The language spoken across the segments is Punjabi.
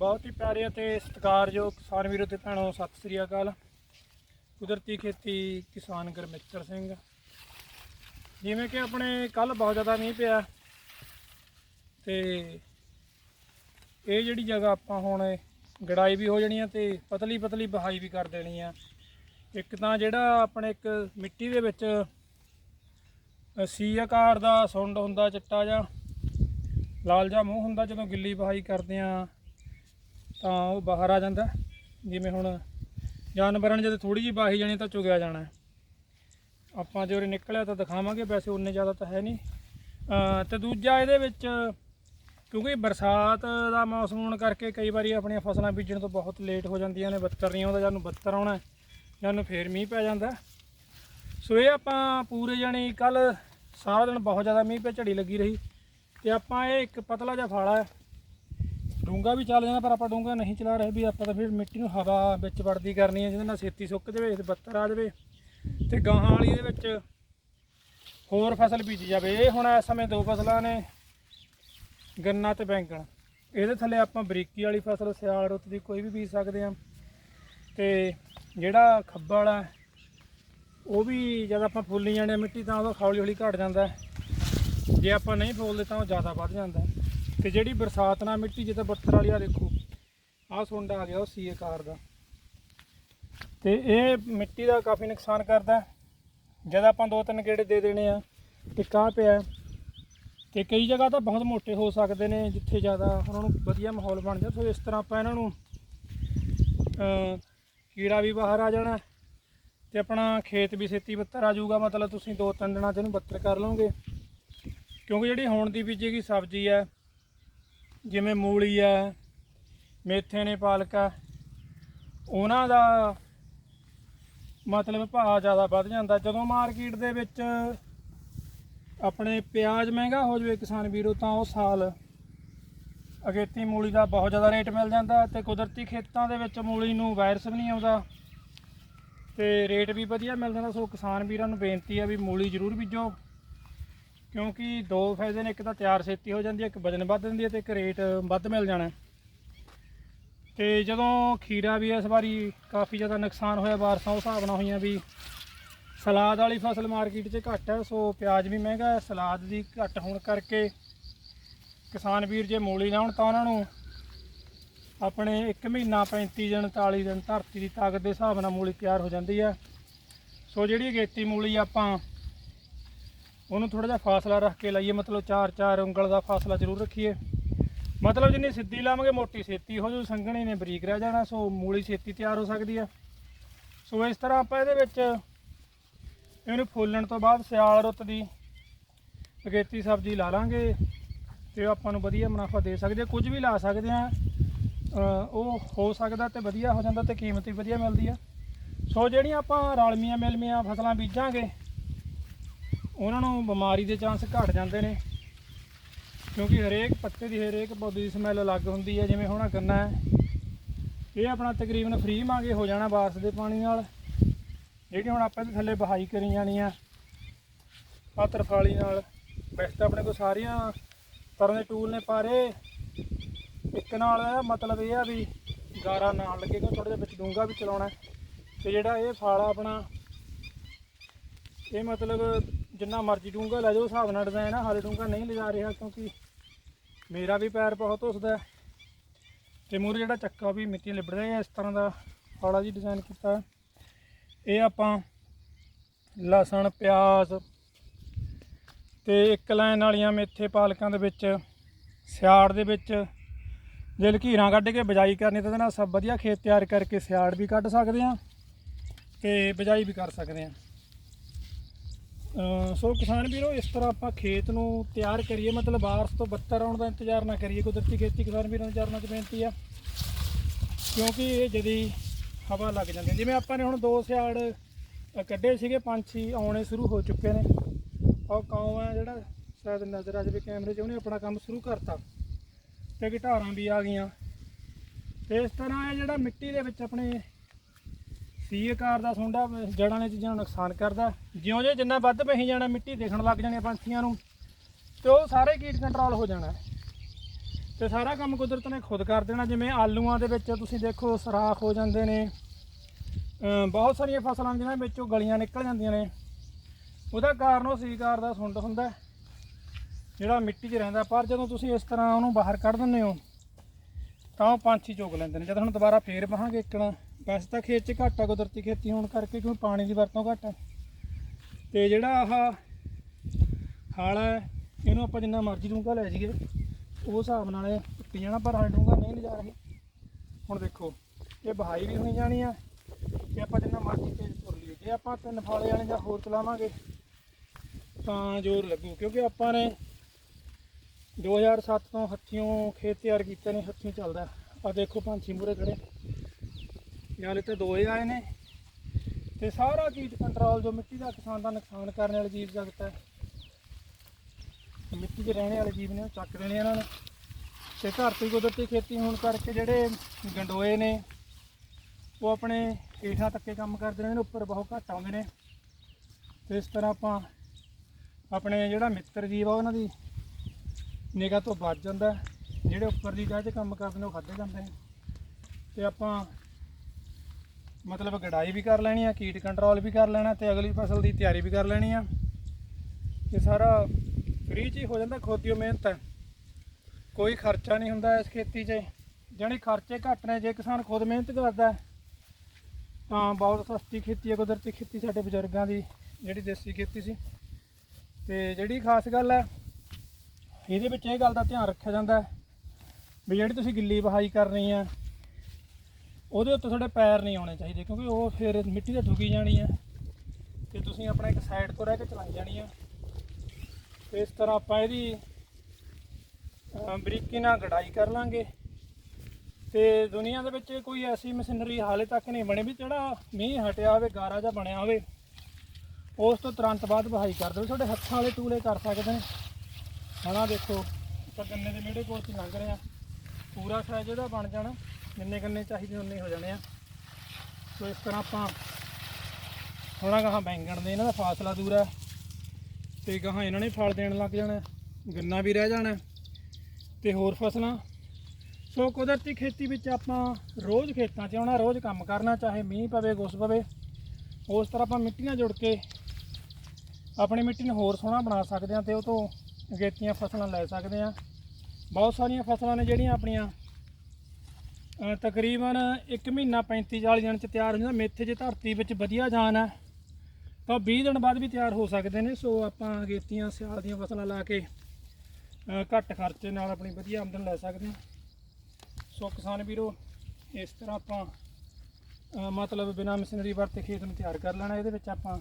ਬਹੁਤ ਹੀ ਪਿਆਰੇ ਅਤੇ ਸਤਿਕਾਰਯੋਗ ਕਿਸਾਨ ਵੀਰੋ ਤੇ ਭੈਣੋ, ਸਤਿ ਸ੍ਰੀ ਅਕਾਲ। ਕੁਦਰਤੀ ਖੇਤੀ ਕਿਸਾਨ ਗੁਰਮਿੱਤਰ ਸਿੰਘ। ਜਿਵੇਂ ਕਿ ਆਪਣੇ ਕੱਲ ਬਹੁਤ ਜ਼ਿਆਦਾ ਮੀਂਹ ਪਿਆ ਤੇ ਇਹ ਜਿਹੜੀ ਜਗ੍ਹਾ ਆਪਾਂ ਹੁਣ ਗੜਾਈ ਵੀ ਹੋ ਜਾਣੀ ਆ ਤੇ ਪਤਲੀ ਪਤਲੀ ਬਹਾਈ ਵੀ ਕਰ ਦੇਣੀ ਆ। ਇੱਕ ਤਾਂ ਜਿਹੜਾ ਆਪਣੇ ਇੱਕ ਮਿੱਟੀ ਦੇ ਵਿੱਚ ਸੀ ਆਕਾਰ ਦਾ ਸੁੰਡ ਹੁੰਦਾ, ਚਿੱਟਾ ਜਿਹਾ, ਲਾਲ ਜਿਹਾ ਮੂੰਹ ਹੁੰਦਾ, ਜਦੋਂ ਗਿੱਲੀ ਬਹਾਈ ਕਰਦੇ ਆ ਤਾਂ ਉਹ ਬਾਹਰ ਆ ਜਾਂਦਾ। ਜਿਵੇਂ ਹੁਣ ਜਾਨਵਰਾਂ ਨੇ ਜਦੋਂ ਥੋੜੀ ਜਿਹੀ ਬਾਹੀ ਜਾਣੀ ਤਾਂ ਚੁਗਿਆ ਜਾਣਾ। ਆਪਾਂ ਜੇ ਉਰੇ ਨਿਕਲਿਆ ਤਾਂ ਦਿਖਾਵਾਂਗੇ ਵੈਸੇ ਉਨੇ ਜ਼ਿਆਦਾ ਤਾਂ ਹੈ ਨਹੀਂ। ਅ, ਤੇ ਦੂਜਾ ਇਹਦੇ ਵਿੱਚ ਕਿਉਂਕਿ ਬਰਸਾਤ ਦਾ ਮੌਸਮ ਹੋਣ ਕਰਕੇ ਕਈ ਵਾਰੀ ਆਪਣੀਆਂ ਫਸਲਾਂ ਬੀਜਣ ਤੋਂ ਬਹੁਤ ਲੇਟ ਹੋ ਜਾਂਦੀਆਂ ਨੇ ਬੱਤਰ ਨਹੀਂ ਆਉਂਦਾ ਜਦ ਨੂੰ ਬੱਤਰ ਆਉਣਾ ਜਦ ਨੂੰ ਫੇਰ ਮੀਂਹ ਪੈ ਜਾਂਦਾ ਸੋ ਇਹ ਆਪਾਂ ਪੂਰੇ ਜਾਣੀ ਕੱਲ ਸਾਰਾ ਦਿਨ ਬਹੁਤ ਜ਼ਿਆਦਾ ਮੀਂਹ ਪੈ ਝੜੀ ਲੱਗੀ ਰਹੀ। ਤੇ ਆਪਾਂ ਇਹ ਇੱਕ ਪਤਲਾ ਜਿਹਾ ਫਾਲਾ ਹੈ ਡੂੰਗਾ ਵੀ ਚੱਲ ਜਾਣਾ, ਪਰ ਆਪਾਂ ਡੂੰਗਾ ਨਹੀਂ ਚਲਾ ਰਹੇ ਵੀ ਆਪਾਂ ਤਾਂ ਫਿਰ ਮਿੱਟੀ ਨੂੰ ਹਵਾ ਵਿੱਚ ਵੜਦੀ ਕਰਨੀ ਹੈ ਜਿਹਦੇ ਨਾਲ ਛੇਤੀ ਸੁੱਕ ਜਾਵੇ ਤੇ ਬੱਤਰ ਆ ਜਾਵੇ ਤੇ ਗਾਹਾਂ ਵਾਲੀ ਦੇ ਵਿੱਚ ਹੋਰ ਫਸਲ ਬੀਜੀ ਜਾਵੇ। ਇਹ ਹੁਣ ਇਸ ਸਮੇਂ ਦੋ ਫਸਲਾਂ ਨੇ, ਗੰਨਾ ਤੇ ਬੈਂਗਣ। ਇਹਦੇ ਥੱਲੇ ਆਪਾਂ ਬਰੀਕੀ ਵਾਲੀ ਫਸਲ, ਸਿਆਲ ਰੁੱਤ ਦੀ ਕੋਈ ਵੀ ਬੀਜ ਸਕਦੇ ਹਾਂ। ਤੇ ਜਿਹੜਾ ਖੱਬਲ ਵਾਲਾ, ਉਹ ਵੀ ਜਦ ਆਪਾਂ ਫੁੱਲੀ ਜਾਂਦੇ ਹਾਂ ਮਿੱਟੀ, ਤਾਂ ਉਹਦਾ ਹੌਲੀ ਹੌਲੀ ਘਟ ਜਾਂਦਾ। ਜੇ ਆਪਾਂ ਨਹੀਂ ਫੋਲਦੇ, ਤਾਂ ਉਹ ਜ਼ਿਆਦਾ ਵੱਧ ਜਾਂਦਾ। ਤੇ ਜਿਹੜੀ ਬਰਸਾਤ ਨਾਲ ਮਿੱਟੀ ਜਿੱਦਾਂ ਬੱਤਰ ਵਾਲੀ ਆ ਦੇਖੋ, ਆਹ ਸੁੰਡ ਆ ਗਿਆ ਉਹ ਸੀ ਆਕਾਰ ਦਾ ਤੇ ਇਹ ਮਿੱਟੀ ਦਾ ਕਾਫੀ ਨੁਕਸਾਨ ਕਰਦਾ ਹੈ। ਜਦ ਆਪਾਂ ਦੋ ਤਿੰਨ ਗੇੜੇ ਦੇ ਦੇਣੇ ਆ ਇੱਕ ਕਾਹ ਪਿਆ ਹੈ। ਤੇ ਕਈ ਜਗ੍ਹਾ ਤਾਂ ਬਹੁਤ ਮੋਟੇ ਹੋ ਸਕਦੇ ਨੇ ਜਿੱਥੇ ਜ਼ਿਆਦਾ ਉਹਨਾਂ ਨੂੰ ਵਧੀਆ ਮਾਹੌਲ ਬਣ ਜਾ ਸੋ ਇਸ ਤਰ੍ਹਾਂ ਆਪਾਂ ਇਹਨਾਂ ਨੂੰ ਕੀੜਾ ਵੀ ਬਾਹਰ ਆ ਜਾਣਾ ਤੇ ਆਪਣਾ ਖੇਤ ਵੀ ਛੇਤੀ ਬੱਤਰ ਆ ਜਾਊਗਾ ਮਤਲਬ ਤੁਸੀਂ ਦੋ ਤਿੰਨ ਦਿਨਾਂ 'ਚ ਇਹਨੂੰ ਬੱਤਰ ਕਰ ਲਓਗੇ ਕਿਉਂਕਿ ਜਿਹੜੀ ਹੁਣ ਦੀ ਬੀਜੇਗੀ ਸਬਜ਼ੀ ਹੈ ਜਿਵੇਂ ਮੂਲੀ ਹੈ ਮੇਥੇ ਨੇ ਪਾਲਕ ਹੈ ਉਹਨਾਂ ਦਾ ਮਤਲਬ ਭਾਅ ਜ਼ਿਆਦਾ ਵੱਧ ਜਾਂਦਾ। ਜਦੋਂ ਮਾਰਕੀਟ ਦੇ ਵਿੱਚ ਆਪਣੇ ਪਿਆਜ਼ ਮਹਿੰਗਾ ਹੋ ਜਾਵੇ ਕਿਸਾਨ ਵੀਰੋ, ਤਾਂ ਉਹ ਸਾਲ ਅਗੇਤੀ ਮੂਲੀ ਦਾ ਬਹੁਤ ਜ਼ਿਆਦਾ ਰੇਟ ਮਿਲ ਜਾਂਦਾ ਤੇ ਕੁਦਰਤੀ ਖੇਤਾਂ ਦੇ ਵਿੱਚ ਮੂਲੀ ਨੂੰ ਵਾਇਰਸ ਵੀ ਨਹੀਂ ਆਉਂਦਾ ਤੇ ਰੇਟ ਵੀ ਵਧੀਆ ਮਿਲ ਜਾਂਦਾ। ਸੋ ਕਿਸਾਨ ਵੀਰਾਂ ਨੂੰ ਬੇਨਤੀ ਹੈ ਵੀ ਮੂਲੀ ਜ਼ਰੂਰ ਬੀਜੋ। ਕਿਉਂਕਿ ਦੋ ਫਾਇਦੇ ਨੇ, ਇੱਕ ਤਾਂ ਤਿਆਰ ਛੇਤੀ ਹੋ ਜਾਂਦੀ ਹੈ, ਇੱਕ ਵਜਨ ਵੱਧ ਦਿੰਦੀ ਹੈ ਤੇ ਇੱਕ ਰੇਟ ਵੱਧ ਮਿਲ ਜਾਣਾ ਹੈ। ਤੇ ਜਦੋਂ ਖੀਰਾ ਵੀ ਇਸ ਵਾਰੀ ਕਾਫੀ ਜ਼ਿਆਦਾ ਨੁਕਸਾਨ ਹੋਇਆ ਬਾਰਸਾਂ ਉਸ ਹਿਸਾਬ ਨਾਲ ਹੋਈਆਂ ਵੀ ਸਲਾਦ ਵਾਲੀ ਫਸਲ ਮਾਰਕੀਟ 'ਚ ਘੱਟ ਹੈ, ਸੋ ਪਿਆਜ਼ ਵੀ ਮਹਿੰਗਾ ਹੈ, ਸਲਾਦ ਦੀ ਘੱਟ ਹੋਣ ਕਰਕੇ ਕਿਸਾਨ ਵੀਰ ਜੇ ਮੂਲੀ ਲਾਉਣ ਤਾਂ ਉਹਨਾਂ ਨੂੰ ਆਪਣੇ 1 ਮਹੀਨਾ 35 ਦਿਨ 40 ਦਿਨ ਧਰਤੀ ਦੀ ਤਾਕਤ ਦੇ ਹਿਸਾਬ ਨਾਲ ਮੂਲੀ ਤਿਆਰ ਹੋ ਜਾਂਦੀ ਹੈ ਸੋ ਜਿਹੜੀ ਅਗੇਤੀ ਮੂਲੀ ਆਪਾਂ ਉਹਨੂੰ ਥੋੜਾ ਜਿਹਾ ਫਾਸਲਾ ਰੱਖ ਕੇ ਲਾਈਏ, ਮਤਲਬ 4-4 ਉਂਗਲ ਦਾ ਫਾਸਲਾ ਜ਼ਰੂਰ ਰੱਖੀਏ। ਮਤਲਬ ਜਿੰਨੀ ਸਿੱਧੀ ਲਾਵਾਂਗੇ, ਮੋਟੀ ਛੇਤੀ ਹੋ ਜੂ ਸੰਘਣੀ ਨੇ ਬਰੀਕ ਰਹਿ ਜਾਣਾ, ਸੋ ਮੂਲੀ ਛੇਤੀ ਤਿਆਰ ਹੋ ਸਕਦੀ ਹੈ ਸੋ ਇਸ ਤਰ੍ਹਾਂ ਆਪਾਂ ਇਹਦੇ ਵਿੱਚ ਇਹਨੂੰ ਫੁੱਲਣ ਤੋਂ ਬਾਅਦ ਸਿਆਲ ਰੁੱਤ ਦੀ ਅਗੇਤੀ ਸਬਜ਼ੀ ਲਾ ਲਾਂਗੇ ਤੇ ਉਹ ਆਪਾਂ ਨੂੰ ਵਧੀਆ ਮੁਨਾਫਾ ਦੇ ਸਕਦੇ ਕੁਝ ਵੀ ਲਾ ਸਕਦੇ ਆ ਉਹ ਹੋ ਸਕਦਾ ਤੇ ਵਧੀਆ ਹੋ ਜਾਂਦਾ ਤੇ ਕੀਮਤ ਵੀ ਵਧੀਆ ਮਿਲਦੀ ਆ। ਸੋ ਜਿਹੜੀਆਂ ਆਪਾਂ ਰਲਮੀਆਂ ਮਿਲਮੀਆਂ ਫਸਲਾਂ ਬੀਜਾਂਗੇ ਉਹਨਾਂ ਨੂੰ ਬਿਮਾਰੀ ਦੇ ਚਾਂਸ ਘਟ ਜਾਂਦੇ ਨੇ। ਕਿਉਂਕਿ ਹਰੇਕ ਪੱਤੇ ਦੀ ਹਰੇਕ ਪੌਦੇ ਦੀ ਸਮੈਲ ਅਲੱਗ ਹੁੰਦੀ ਹੈ, ਜਿਵੇਂ ਹੁਣ ਆਹ ਗੰਨਾ ਹੈ। ਇਹ ਆਪਣਾ ਤਕਰੀਬਨ ਫ੍ਰੀ ਮਾਂਗੇ ਹੋ ਜਾਣਾ ਬਾਰਿਸ਼ ਦੇ ਪਾਣੀ ਨਾਲ। ਜਿਹੜੀ ਹੁਣ ਆਪਾਂ ਇਹਦੇ ਥੱਲੇ ਬਹਾਈ ਕਰੀ ਜਾਣੀ ਆ, ਆਹ ਤਰਫਾਲੀ ਨਾਲ। ਵੈਸੇ ਤਾਂ ਆਪਣੇ ਕੋਲ ਸਾਰੀਆਂ ਤਰ੍ਹਾਂ ਦੇ ਟੂਲ ਨੇ ਪਰ। ਇਹ ਇੱਕ ਨਾਲ ਇਹਦਾ ਮਤਲਬ ਇਹ ਆ ਵੀ ਗਾਰਾ ਨਾਲ ਲੱਗੇਗਾ ਥੋੜਾ ਜਿਹਾ ਵਿੱਚ ਡੂੰਗਾ ਵੀ ਚਲਾਉਣਾ ਹੈ। ਤੇ ਜਿਹੜਾ ਇਹ ਫਾਲਾ ਆਪਣਾ, ਇਹ ਮਤਲਬ ਜਿੰਨਾ ਮਰਜ਼ੀ ਡੂੰਗਾ ਲੈ ਜਾਓ, ਹਿਸਾਬ ਨਾਲ ਡਿਜ਼ਾਈਨ ਆ, ਹਾਲੇ ਡੂੰਗਾ ਨਹੀਂ ਲਿਜਾ ਰਿਹਾ ਕਿਉਂਕਿ ਮੇਰਾ ਵੀ ਪੈਰ ਬਹੁਤ ਉਸਦਾ ਤੇ ਮੂਰੇ ਜਿਹੜਾ ਚੱਕਾ ਵੀ ਮਿੱਟੀ ਲਿਬੜਦਾ ਹੈ ਇਸ ਤਰ੍ਹਾਂ ਦਾ ਹੌਲਾ ਜੀ ਡਿਜ਼ਾਈਨ ਕੀਤਾ। ਇਹ ਆਪਾਂ ਲਸਣ, ਪਿਆਜ਼ ਤੇ ਇੱਕ ਲਾਈਨ ਵਾਲੀਆਂ ਮੇਥੇ ਪਾਲਕਾਂ ਦੇ ਵਿੱਚ, ਸਿਆੜ ਦੇ ਵਿੱਚ, ਜੇ ਲਕੀਰਾਂ ਕੱਢ ਕੇ ਬਜਾਈ ਕਰਨੀ, ਤਾਂ ਇਹਦੇ ਨਾਲ ਸਭ ਵਧੀਆ ਖੇਤ ਤਿਆਰ ਕਰਕੇ ਸਿਆੜ ਵੀ ਕੱਢ ਸਕਦੇ ਆ ਤੇ ਬਜਾਈ ਵੀ ਕਰ ਸਕਦੇ ਆ ਸੋ ਕਿਸਾਨ ਵੀਰੋ, ਇਸ ਤਰ੍ਹਾਂ ਆਪਾਂ ਖੇਤ ਨੂੰ ਤਿਆਰ ਕਰੀਏ। ਮਤਲਬ ਬਾਰਸ਼ ਤੋਂ ਬੱਤਰ ਆਉਣ ਦਾ ਇੰਤਜ਼ਾਰ ਨਾ ਕਰੀਏ। ਕੁਦਰਤੀ ਖੇਤੀ ਕਿਸਾਨ ਵੀਰਾਂ ਨੂੰ ਚਰਨਾਂ 'ਚ ਬੇਨਤੀ ਆ। ਕਿਉਂਕਿ ਇਹ ਜਦੀ ਹਵਾ ਲੱਗ ਜਾਂਦੀ ਹੈ। ਜਿਵੇਂ ਆਪਾਂ ਨੇ ਹੁਣ ਦੋ ਸਿਆੜ ਕੱਢੇ ਸੀਗੇ ਪੰਛੀ ਆਉਣੇ ਸ਼ੁਰੂ ਹੋ ਚੁੱਕੇ ਨੇ। ਉਹ ਕੌਮ ਹੈ ਜਿਹੜਾ ਸ਼ਾਇਦ ਨਜ਼ਰ ਆ ਜਾਵੇ ਕੈਮਰੇ 'ਚ, ਉਹਨੇ ਆਪਣਾ ਕੰਮ ਸ਼ੁਰੂ ਕਰਤਾ। ਤੇ ਗਿਟਾਰਾਂ ਵੀ ਆ ਗਈਆਂ। ਤੇ ਇਸ ਤਰ੍ਹਾਂ ਇਹ ਜਿਹੜਾ ਮਿੱਟੀ ਦੇ ਵਿੱਚ ਆਪਣੇ ਸੀ ਆਕਾਰ ਦਾ ਸੁੰਡਾ ਜੜਾਂ ਵਾਲੀਆਂ ਚੀਜ਼ਾਂ ਨੂੰ ਨੁਕਸਾਨ ਕਰਦਾ। ਜਿਉਂ ਜੇ ਜਿੰਨਾ ਵੱਧ ਪਹੀ ਜਾਣਾ, ਮਿੱਟੀ ਦੇਖਣ ਲੱਗ ਜਾਣੀ ਪੰਛੀਆਂ ਨੂੰ, ਤੇ ਉਹ ਸਾਰੇ ਕੀਟ ਕੰਟਰੋਲ ਹੋ ਜਾਣਾ। ਤੇ ਸਾਰਾ ਕੰਮ ਕੁਦਰਤ ਨੇ ਖੁਦ ਕਰ ਦੇਣਾ, ਜਿਵੇਂ ਆਲੂਆਂ ਦੇ ਵਿੱਚ ਤੁਸੀਂ ਦੇਖੋ ਸਰਾਖ ਹੋ ਜਾਂਦੇ ਨੇ। ਬਹੁਤ ਸਾਰੀਆਂ ਫਸਲਾਂ ਜਿਹਨਾਂ ਵਿੱਚੋਂ ਗਲੀਆਂ ਨਿਕਲ ਜਾਂਦੀਆਂ ਨੇ। ਉਹਦਾ ਕਾਰਨ ਉਹ ਸੀਕਾਰ ਦਾ ਸੁੰਡ ਹੁੰਦਾ, ਜਿਹੜਾ ਮਿੱਟੀ 'ਚ ਰਹਿੰਦਾ। ਪਰ ਜਦੋਂ ਤੁਸੀਂ ਇਸ ਤਰ੍ਹਾਂ ਉਹਨੂੰ ਬਾਹਰ ਕੱਢ ਦਿੰਦੇ ਹੋ, ਤਾਂ ਉਹ ਪੰਛੀ ਚੁਗ ਲੈਂਦੇ ਨੇ। ਜਦ ਹੁਣ ਦੁਬਾਰਾ ਫੇਰ ਬਹਾਂਗੇ ਇੱਕਣਾ ਵੈਸੇ ਤਾਂ ਖੇਤ 'ਚ ਘੱਟ ਆ, ਕੁਦਰਤੀ ਖੇਤੀ ਹੋਣ ਕਰਕੇ ਕਿਉਂਕਿ ਪਾਣੀ ਦੀ ਵਰਤੋਂ ਘੱਟ ਹੈ ਤੇ ਜਿਹੜਾ ਆਹ ਹਲ ਹੈ ਇਹਨੂੰ ਆਪਾਂ ਜਿੰਨਾ ਮਰਜ਼ੀ ਡੂੰਘਾ ਲੈ ਜਾਈਏ, ਉਹ ਹਿਸਾਬ ਨਾਲ ਇਹ ਟੁੱਟੀ ਜਾਣਾ, ਪਰ ਹਾਲੇ ਡੂੰਘਾ ਨਹੀਂ ਲਿਜਾ ਰਹੇ। ਹੁਣ ਦੇਖੋ, ਇਹ ਬਹਾਈ ਵੀ ਹੋਈ ਜਾਣੀ ਆ, ਤੇ ਆਪਾਂ ਜਿੰਨਾ ਮਰਜ਼ੀ ਤੇਜ਼ ਤੁਰ ਲਈਏ। ਜੇ ਆਪਾਂ ਤਿੰਨ ਫਾਲੇ ਵਾਲੇ ਜਾਂ ਹੋਰ ਚਲਾਵਾਂਗੇ, ਤਾਂ ਜ਼ੋਰ ਲੱਗੂ, ਕਿਉਂਕਿ ਆਪਾਂ ਨੇ 2007 ਤੋਂ ਹੱਥੀਓਂ ਖੇਤ ਤਿਆਰ ਕੀਤੇ ਨੇ, ਹੱਥੀਂ ਚੱਲਦਾ। ਆ ਦੇਖੋ ਪੰਛੀ ਮੂਰੇ ਖੜੇ। ਨਾਲੇ ਤੇ ਦੋਏ ਆਏ ਨੇ। ਤੇ ਸਾਰਾ ਕੀਟ ਕੰਟਰੋਲ ਜੋ ਮਿੱਟੀ ਦਾ ਕਿਸਾਨ ਦਾ ਨੁਕਸਾਨ ਕਰਨ ਵਾਲੇ ਜੀਵ ਜਗਤ ਹੈ ਮਿੱਟੀ 'ਚ ਰਹਿਣ ਵਾਲੇ ਜੀਵ ਨੇ, ਉਹ ਚੱਕ ਦੇਣੇ ਇਹਨਾਂ ਨੇ। ਤੇ ਧਰਤੀ ਕੁਦਰਤੀ ਖੇਤੀ ਹੋਣ ਕਰਕੇ ਜਿਹੜੇ ਗੰਡੋਏ ਨੇ, ਉਹ ਆਪਣੇ ਹੇਠਾਂ ਤੱਕੇ ਕੰਮ ਕਰਦੇ ਨੇ, ਉੱਪਰ ਬਹੁਤ ਘੱਟ ਆਉਂਦੇ ਨੇ। ਤੇ ਇਸ ਤਰ੍ਹਾਂ ਆਪਾਂ ਆਪਣੇ ਜਿਹੜਾ ਮਿੱਤਰ ਜੀਵ ਆ, ਉਹਨਾਂ ਦੀ ਨਿਗਾਹ ਤੋਂ ਬਚ ਜਾਂਦਾ। ਜਿਹੜੇ ਉੱਪਰ ਦੀ ਜਗ੍ਹਾ 'ਚ ਕੰਮ ਕਰਦੇ ਨੇ, ਉਹ ਖਾਦੇ ਜਾਂਦੇ ਨੇ। ਤੇ ਆਪਾਂ ਮਤਲਬ ਗੜਾਈ ਵੀ ਕਰ ਲੈਣੀ ਆ, ਕੀਟ ਕੰਟਰੋਲ ਵੀ ਕਰ ਲੈਣਾ ਤੇ ਅਗਲੀ ਫਸਲ ਦੀ ਤਿਆਰੀ ਵੀ ਕਰ ਲੈਣੀ ਆ। ਇਹ ਸਾਰਾ ਫ੍ਰੀ 'ਚ ਹੀ ਹੋ ਜਾਂਦਾ, ਖੋਦੀਓ ਮਿਹਨਤ। ਹੈ ਕੋਈ ਖਰਚਾ ਨਹੀਂ ਹੁੰਦਾ ਇਸ ਖੇਤੀ 'ਚ। ਜਾਣੀ ਖਰਚੇ ਘੱਟ ਨੇ, ਜੇ ਕਿਸਾਨ ਖੁਦ ਮਿਹਨਤ ਕਰਦਾ ਤਾਂ ਬਹੁਤ ਸਸਤੀ ਖੇਤੀ ਹੈ, ਕੁਦਰਤੀ ਖੇਤੀ ਸਾਡੇ ਬਜ਼ੁਰਗਾਂ ਦੀ, ਜਿਹੜੀ ਦੇਸੀ ਖੇਤੀ ਸੀ। ਤੇ ਜਿਹੜੀ ਖਾਸ ਗੱਲ ਹੈ, ਇਹਦੇ ਵਿੱਚ ਇਹ ਗੱਲ ਦਾ ਧਿਆਨ ਰੱਖਿਆ ਜਾਂਦਾ ਵੀ ਜਿਹੜੀ ਤੁਸੀਂ ਗਿੱਲੀ ਬਹਾਈ ਕਰਨੀ ਆ ਉਹਦੇ ਉੱਤੇ ਤੁਹਾਡੇ ਪੈਰ ਨਹੀਂ ਆਉਣੇ ਚਾਹੀਦੇ ਕਿਉਂਕਿ ਉਹ ਫਿਰ ਮਿੱਟੀ ਤੇ ਡੁੱਗੀ ਜਾਣੀ ਆ ਤੇ ਤੁਸੀਂ ਆਪਣਾ ਇੱਕ ਸਾਈਡ ਤੋਂ ਰਹਿ ਕੇ ਚਲਾਈ ਜਾਣੀ ਆ। ਤੇ ਇਸ ਤਰ੍ਹਾਂ ਆਪਾਂ ਇਹਦੀ ਬਰੀਕੀ ਨਾਲ ਗੜਾਈ ਕਰ ਲਾਂਗੇ। ਤੇ ਦੁਨੀਆ ਦੇ ਵਿੱਚ ਕੋਈ ਐਸੀ ਮਸ਼ੀਨਰੀ ਹਾਲੇ ਤੱਕ ਨਹੀਂ ਬਣੀ ਵੀ ਜਿਹੜਾ ਮੀਂਹ ਹਟਿਆ ਹੋਵੇ, ਗਾਰਾ ਜਿਹਾ ਬਣਿਆ ਹੋਵੇ, ਉਸ ਤੋਂ ਤੁਰੰਤ ਬਾਅਦ ਵਹਾਈ ਕਰ ਦਿਓ। ਤੁਹਾਡੇ ਹੱਥਾਂ ਵਾਲੇ ਟੂਲੇ ਕਰ ਸਕਦੇ ਨੇ। ਹਣਾ ਦੇਖੋ ਤਾਂ ਗੰਨੇ ਦੇ ਵਿਹੜੇ ਕੋਲ ਤੋਂ ਲੰਘ ਰਹੇ ਆ। ਪੂਰਾ ਸਾਈਜ਼ ਇਹਦਾ ਬਣ ਜਾਣਾ। ਜਿੰਨੇ ਗੰਨੇ ਚਾਹੀਦੇ ਉਨੇ ਹੋ ਜਾਣੇ ਆ। ਸੋ ਇਸ ਤਰ੍ਹਾਂ ਆਪਾਂ ਥੋੜਾ ਗਾਹਾਂ ਬੈਂਗਣ ਦੇ ਇਹਨਾਂ ਦਾ ਫਾਸਲਾ ਦੂਰ ਹੈ ਤੇ ਗਾਹਾਂ ਇਹਨਾਂ ਨੇ ਫਲ ਦੇਣ ਲੱਗ ਜਾਣਾ, ਗੰਨਾ ਵੀ ਰਹਿ ਜਾਣਾ ਤੇ ਹੋਰ ਫਸਲਾਂ। ਸੋ ਕੁਦਰਤੀ ਖੇਤੀ ਵਿੱਚ ਆਪਾਂ ਰੋਜ਼ ਖੇਤਾਂ 'ਚ ਆਉਣਾ, ਰੋਜ਼ ਕੰਮ ਕਰਨਾ, ਚਾਹੇ ਮੀਂਹ ਪਵੇ ਕੁਛ ਪਵੇ, ਉਸ ਤਰ੍ਹਾਂ ਆਪਾਂ ਮਿੱਟੀ ਨਾਲ ਜੁੜ ਕੇ ਆਪਣੀ ਮਿੱਟੀ ਨੂੰ ਹੋਰ ਸੋਹਣਾ ਬਣਾ ਸਕਦੇ ਹਾਂ ਤੇ ਉਹ ਤੋਂ ਅਗੇਤੀਆਂ ਫਸਲਾਂ ਲੈ ਸਕਦੇ ਹਾਂ। ਬਹੁਤ ਸਾਰੀਆਂ ਫਸਲਾਂ ਨੇ ਜਿਹੜੀਆਂ ਆਪਣੀਆਂ ਅਹ ਤਕਰੀਬਨ 1 ਮਹੀਨਾ 35 40 ਦਿਨ ਚ ਤਿਆਰ ਹੋ ਜਾਂਦਾ ਮੇਥੇ ਜੇ ਧਰਤੀ ਵਿੱਚ ਵਧੀਆ ਜਾਨ ਹੈ ਤਾਂ 20 ਦਿਨ ਬਾਅਦ ਵੀ ਤਿਆਰ ਹੋ ਸਕਦੇ ਨੇ। ਸੋ ਆਪਾਂ ਅਗੇਤੀਆਂ ਸਿਆਲ ਦੀਆਂ ਫਸਲਾਂ ਲਾ ਕੇ ਅਹ ਘੱਟ ਖਰਚੇ ਨਾਲ ਆਪਣੀ ਵਧੀਆ ਆਮਦਨ ਲੈ ਸਕਦੇ ਹਾਂ। ਸੋ ਕਿਸਾਨ ਵੀਰੋ, ਇਸ ਤਰ੍ਹਾਂ ਆਪਾਂ ਅਹ ਮਤਲਬ ਬਿਨਾਂ ਮਸ਼ੀਨਰੀ ਵਰਤੇ ਖੇਤ ਨੂੰ ਤਿਆਰ ਕਰ ਲੈਣਾ। ਇਹਦੇ ਵਿੱਚ ਆਪਾਂ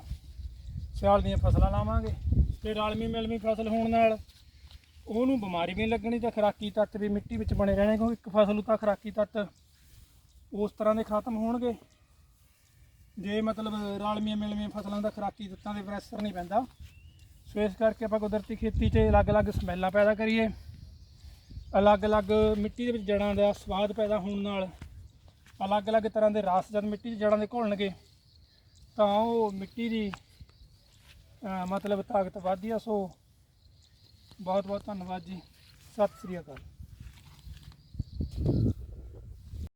ਸਿਆਲ ਦੀਆਂ ਫਸਲਾਂ ਲਾਵਾਂਗੇ ਤੇ ਰਲਮੀ ਮਿਲਮੀ ਫਸਲ ਹੋਣ ਨਾਲ ਉਹਨੂੰ ਬਿਮਾਰੀ ਵੀ ਨਹੀਂ ਲੱਗਣੀ ਤੇ ਖਰਾਕੀ ਤੱਤ ਵੀ ਮਿੱਟੀ ਵਿੱਚ ਬਣੇ ਰਹਿਣੇ, ਕਿਉਂਕਿ ਇੱਕ ਫਸਲ ਨੂੰ ਤਾਂ ਖਰਾਕੀ ਤੱਤ ਉਸ ਤਰ੍ਹਾਂ ਦੇ ਖਤਮ ਹੋਣਗੇ। ਜੇ ਮਤਲਬ ਰਲਮੀਆਂ ਮਿਲਮੀਆਂ ਫਸਲਾਂ ਦਾ ਖਰਾਕੀ ਤੱਤਾਂ ਦੇ ਪ੍ਰੈਸ਼ਰ ਨਹੀਂ ਪੈਂਦਾ, ਸੋ ਇਸ ਕਰਕੇ ਆਪਾਂ ਕੁਦਰਤੀ ਖੇਤੀ 'ਚ ਅਲੱਗ-ਅਲੱਗ ਸਮੈਲਾਂ ਪੈਦਾ ਕਰੀਏ। ਅਲੱਗ-ਅਲੱਗ ਮਿੱਟੀ ਦੇ ਵਿੱਚ ਜੜਾਂ ਦਾ ਸਵਾਦ ਪੈਦਾ ਹੋਣ ਨਾਲ ਅਲੱਗ-ਅਲੱਗ ਤਰ੍ਹਾਂ ਦੇ ਰਸ ਜਦ ਮਿੱਟੀ ਦੀ ਜੜਾਂ ਦੇ ਘੁਲਣਗੇ, ਤਾਂ ਉਹ ਮਿੱਟੀ ਦੀ ਮਤਲਬ ਤਾਕਤ ਵਧਦੀ ਆ। ਸੋ ਬਹੁਤ ਬਹੁਤ ਧੰਨਵਾਦ ਜੀ। ਸਤਿ ਸ੍ਰੀ ਅਕਾਲ।